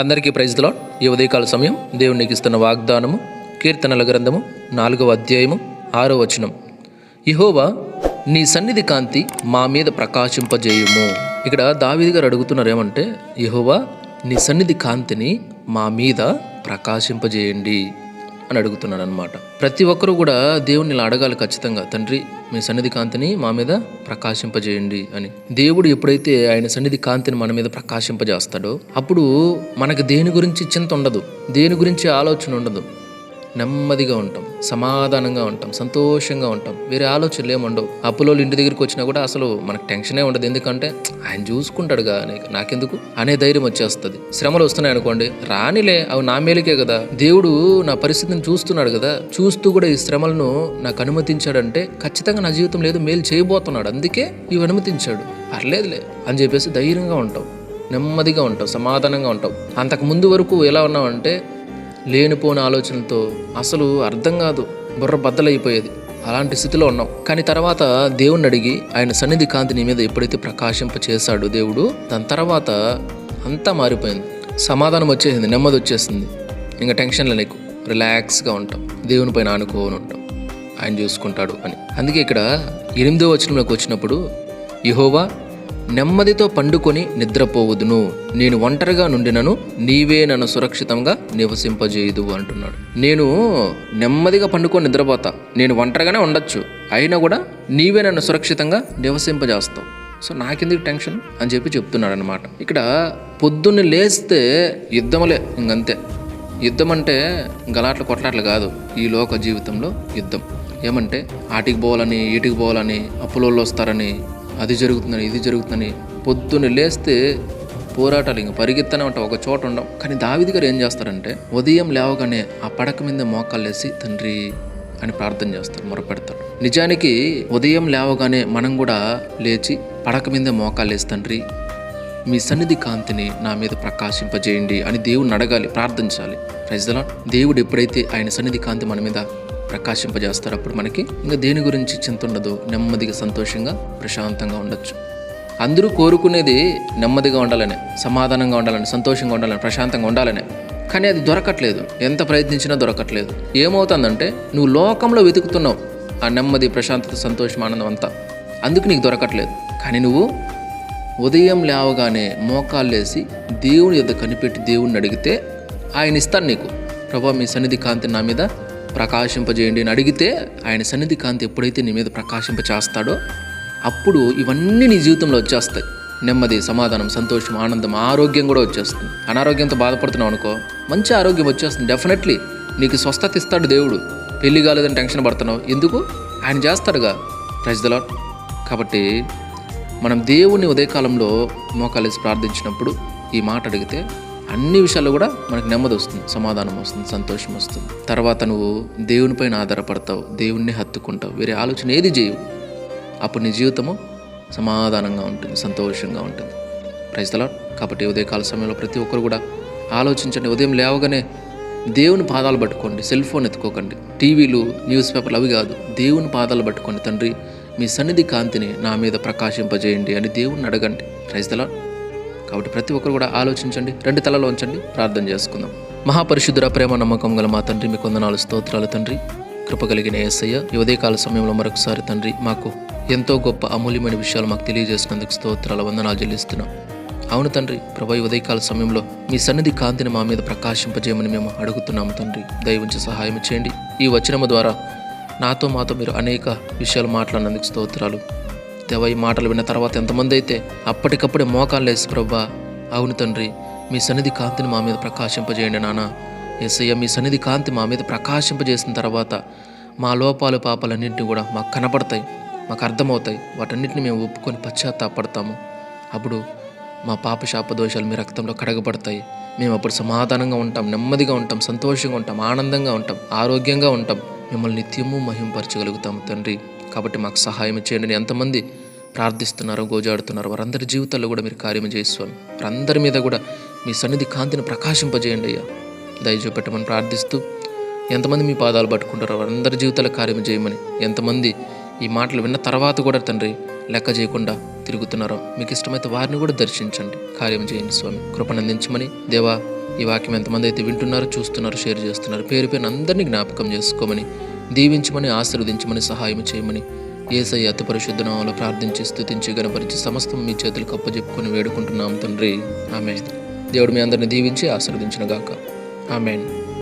అందరికీ ప్రైజ్లో ఈ ఉదయకాల సమయం దేవునికి ఇస్తున్న వాగ్దానము కీర్తనల గ్రంథము నాలుగవ అధ్యాయము ఆరో వచనం. ఇహోవా నీ సన్నిధి కాంతి మా మీద ప్రకాశింపజేయుము. ఇక్కడ దావీది గారు అడుగుతున్నారు ఏమంటే ఇహోవా నీ సన్నిధి కాంతిని మా మీద ప్రకాశింపజేయండి. అని అడుగుతున్నాడు అనమాట ప్రతి ఒక్కరూ కూడా దేవుణ్ణి ఇలా అడగాలి ఖచ్చితంగా. తండ్రి మీ సన్నిధి కాంతిని మా మీద ప్రకాశింపజేయండి అని. దేవుడు ఎప్పుడైతే ఆయన సన్నిధి కాంతిని మన మీద ప్రకాశింపజేస్తాడో అప్పుడు మనకు దేని గురించి చింత ఉండదు. దేని గురించి ఆలోచన ఉండదు. నెమ్మదిగా ఉంటాం సమాధానంగా ఉంటాం సంతోషంగా ఉంటాం. వేరే ఆలోచనలు ఏముండవు అప్పులో ఇంటి దగ్గరికి వచ్చినా కూడా అసలు మనకు టెన్షనే ఉండదు. ఎందుకంటే ఆయన చూసుకుంటాడుగా నాకెందుకు? అనే ధైర్యం వచ్చేస్తుంది. శ్రమలు వస్తున్నాయి అనుకోండి రానిలే అవి నా మేలుకే కదా. దేవుడు నా పరిస్థితిని చూస్తున్నాడు కదా. చూస్తూ కూడా ఈ శ్రమలను నాకు అనుమతించాడంటే ఖచ్చితంగా నా జీవితం లేదు మేలు చేయబోతున్నాడు. అందుకే ఇవి అనుమతించాడు. పర్లేదులే అని చెప్పేసి ధైర్యంగా ఉంటాం నెమ్మదిగా ఉంటాం సమాధానంగా ఉంటాం అంతకు ముందు వరకు ఎలా ఉన్నామంటే లేనిపోని ఆలోచనలతో అసలు అర్థం కాదు బుర్ర బద్దలైపోయేది. అలాంటి స్థితిలో ఉన్నాం. కానీ తర్వాత దేవుణ్ణి అడిగి ఆయన సన్నిధి కాంతి నీ మీద ఎప్పుడైతే ప్రకాశింప చేశాడు దేవుడు దాని తర్వాత అంతా మారిపోయింది. సమాధానం వచ్చేసింది నెమ్మది వచ్చేసింది. ఇంకా టెన్షన్లు నీకు. రిలాక్స్గా ఉంటాం. దేవుని పైన ఆనుకోని ఉంటాం. ఆయన చూసుకుంటాడు అని. అందుకే ఇక్కడ ఎనిమిదో వచనంలోకి వచ్చినప్పుడు యహోవా నెమ్మదితో పండుకొని నిద్రపోవుదును. నేను ఒంటరిగా నుండినను నీవే నన్ను సురక్షితంగా నివసింపజేయదు అంటున్నాడు. నేను నెమ్మదిగా పండుకొని నిద్రపోతా. నేను ఒంటరిగానే ఉండొచ్చు. అయినా కూడా నీవే నన్ను సురక్షితంగా నివసింపజేస్తావు. సో నాకెందుకు టెన్షన్? అని చెప్పి చెప్తున్నాడు అనమాట ఇక్కడ పొద్దున్న లేస్తే యుద్ధములే ఇంకంతే. యుద్ధం అంటే గలాట్లు కొట్లాట్లు కాదు. ఈ లోక జీవితంలో యుద్ధం. ఏమంటే ఆటికి పోవాలని ఈటికి పోవాలని అప్పులోళ్ళు వస్తారని అది జరుగుతుందని ఇది జరుగుతుందని పొద్దున్న లేస్తే పోరాటాలు ఇంక పరిగెత్తనే ఉంటాం. ఒక చోట ఉండం. కానీ దావిది గారు ఏం చేస్తారంటే ఉదయం లేవగానే ఆ పడక మీద మోకాలు వేసి తండ్రి అని ప్రార్థన చేస్తారు మొరపెడతాడు నిజానికి ఉదయం లేవగానే మనం కూడా లేచి పడక మీద మోకాలు వేసి తండ్రి మీ సన్నిధి కాంతిని నా మీద ప్రకాశింపజేయండి అని దేవుణ్ణి అడగాలి ప్రార్థించాలి. ప్రజల దేవుడు ఎప్పుడైతే ఆయన సన్నిధి కాంతి మన మీద ప్రకాశింపజేస్తారు. అప్పుడు మనకి ఇంకా దేని గురించి చింత ఉండదు. నెమ్మదిగా సంతోషంగా ప్రశాంతంగా ఉండొచ్చు. అందరూ కోరుకునేది నెమ్మదిగా ఉండాలని సమాధానంగా ఉండాలని సంతోషంగా ఉండాలని ప్రశాంతంగా ఉండాలని. కానీ అది దొరకట్లేదు. ఎంత ప్రయత్నించినా దొరకట్లేదు. ఏమవుతుందంటే నువ్వు లోకంలో వెతుకుతున్నావు. ఆ నెమ్మది ప్రశాంతత సంతోషం ఆనందం అంతా. అందుకు నీకు దొరకట్లేదు. కానీ నువ్వు ఉదయం లేవగానే మోకాళ్ళేసి దేవుని యొద్ద కనిపెట్టి దేవుణ్ణి అడిగితే ఆయన ఇస్తాను నీకు. ప్రభా మీ సన్నిధి కాంతి నా మీద ప్రకాశింపజేయండి అని అడిగితే ఆయన సన్నిధి కాంతి ఎప్పుడైతే నీ మీద ప్రకాశింప చేస్తాడో అప్పుడు ఇవన్నీ నీ జీవితంలో వచ్చేస్తాయి. నెమ్మది సమాధానం సంతోషం ఆనందం ఆరోగ్యం కూడా వచ్చేస్తుంది. అనారోగ్యంతో బాధపడుతున్నావు అనుకో మంచి ఆరోగ్యం వచ్చేస్తుంది డెఫినెట్లీ నీకు స్వస్థత ఇస్తాడు దేవుడు. పెళ్ళి కాలేదని టెన్షన్ పడుతున్నావు. ఎందుకు? ఆయన చేస్తాడుగా. ప్రజల కాబట్టి మనం దేవుని ఉదయకాలంలో మోకాలేసి ప్రార్థించినప్పుడు ఈ మాట అడిగితే అన్ని విషయాల్లో కూడా మనకు నెమ్మది వస్తుంది సమాధానం వస్తుంది సంతోషం వస్తుంది. తర్వాత నువ్వు దేవునిపైన ఆధారపడతావు దేవుణ్ణి హత్తుకుంటావు వేరే ఆలోచన ఏది చేయవు. అప్పుడు నీ జీవితము సమాధానంగా ఉంటుంది సంతోషంగా ఉంటుంది. ప్రైస్తలా కాబట్టి ఉదయకాల సమయంలో ప్రతి ఒక్కరు కూడా ఆలోచించండి. ఉదయం లేవగానే దేవుని పాదాలు పట్టుకోండి సెల్ ఫోన్ ఎత్తుకోకండి. టీవీలు న్యూస్ పేపర్లు అవి కాదు దేవుని పాదాలు పట్టుకోండి. తండ్రి మీ సన్నిధి కాంతిని నా మీద ప్రకాశింపజేయండి అని దేవుణ్ణి అడగండి. ప్రైస్తలా కాబట్టి ప్రతి ఒక్కరు కూడా ఆలోచించండి రెండు తలలో ఉంచండి ప్రార్థన చేసుకుందాం. మహాపరిశుద్ధుర ప్రేమ నమ్మకం గల మా తండ్రి మీకు వందనాలు స్తోత్రాలు తండ్రి. కృపగలిగిన ఏసయ్య ఈ ఉదయకాల సమయంలో మరొకసారి తండ్రి మాకు ఎంతో గొప్ప అమూల్యమైన విషయాలు మాకు తెలియజేసినందుకు స్తోత్రాల వందనాలు చెల్లిస్తున్నాం. అవును తండ్రి ప్రభా ఈ ఉదయకాల సమయంలో మీ సన్నిధి కాంతిని మా మీద ప్రకాశింపజేయమని మేము అడుగుతున్నాము తండ్రి. దయవుంచి సహాయం చేయండి. ఈ వచనము ద్వారా నాతో మాతో మీరు అనేక విషయాలు మాట్లాడినందుకు స్తోత్రాలు. దేవ ఈ మాటలు విన్న తర్వాత ఎంతమంది అయితే అప్పటికప్పుడే మోకాళ్ళు ప్రభా అవును తండ్రి మీ సన్నిధి కాంతిని మా మీద ప్రకాశింపజేయండి నాన్న ఎస్ఐ మీ సన్నిధి కాంతి మా మీద ప్రకాశింపజేసిన తర్వాత మా లోపాలు పాపాలన్నింటినీ కూడా మాకు కనపడతాయి మాకు అర్థమవుతాయి. వాటన్నిటిని మేము ఒప్పుకొని పశ్చాత్తాపడతాము. అప్పుడు మా పాప శాప దోషాలు మీ రక్తంలో కడగబడతాయి. మేము అప్పుడు సమాధానంగా ఉంటాం నెమ్మదిగా ఉంటాం సంతోషంగా ఉంటాం ఆనందంగా ఉంటాం ఆరోగ్యంగా ఉంటాం. మిమ్మల్ని నిత్యము మహింపరచగలుగుతాము తండ్రి. కాబట్టి మాకు సహాయం చేయండి. ఎంతమంది ప్రార్థిస్తున్నారో గోజాడుతున్నారో. వారందరి జీవితాల్లో కూడా మీరు కార్యం చేస్తాను వారందరి మీద కూడా మీ సన్నిధి కాంతిని ప్రకాశింపజేయండి అయ్యా. దయచూపెట్టమని ప్రార్థిస్తూ ఎంతమంది మీ పాదాలు పట్టుకుంటారో వారందరి జీవితాల కార్యం చేయమని ఎంతమంది ఈ మాటలు విన్న తర్వాత కూడా తండ్రి లెక్క చేయకుండా తిరుగుతున్నారో మీకు ఇష్టమైతే వారిని కూడా దర్శించండి. కార్యం చేయండి స్వామి. కృపనందించమని దేవా ఈ వాక్యం ఎంతమంది అయితే వింటున్నారో చూస్తున్నారు షేర్ చేస్తున్నారు పేరు పేరు అందరినీ జ్ఞాపకం చేసుకోమని దీవించమని ఆశీర్వదించమని సహాయం చేయమని ఏసై అతి పరిశుద్ధ నామంలో ప్రార్థించి స్థుతించి గణపరిచి సమస్తం మీ చేతులకు అప్పచెప్పుకొని వేడుకుంటున్నాం తండ్రి. ఆమె దేవుడు మీ అందరిని దీవించి ఆశీర్వదించిన గాక. ఆమెన్.